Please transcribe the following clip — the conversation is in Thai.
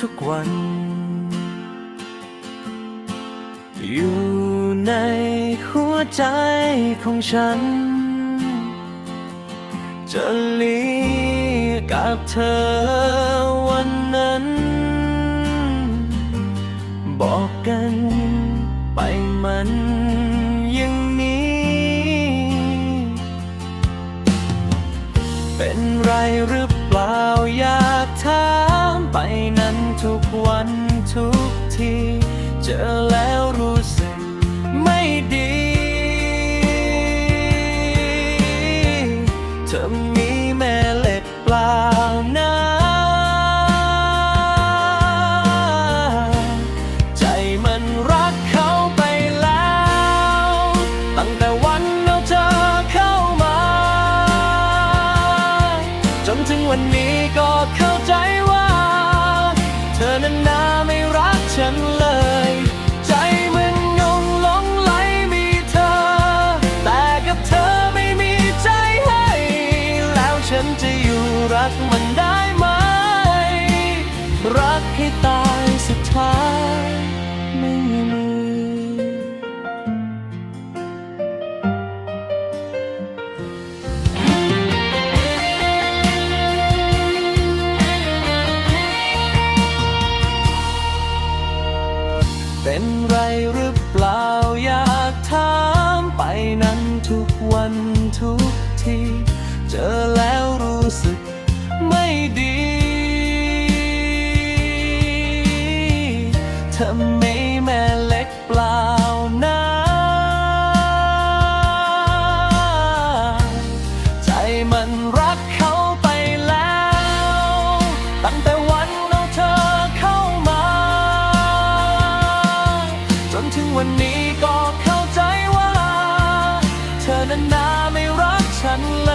ทุกวัน อยู่ในหัวใจของฉัน จะเลีกับเธอวันนั้น บอกกันไปมันอย่างนี้ เป็นไรหรือ วันทุกที เจอแล้วรู้สึกไม่ดี เธอ จะอยู่รักมันได้ไหม รักให้ตายสุดท้ายู้สึกไม่ดี ทำไมแม่เล็กเปล่านะใจมันรักเขาไปแล้ว ตั้งแต่วันเอาเธอเข้ามา จนถึงวันนี้ก็เข้าใจว่า เธอนั้นนาไม่รักฉัน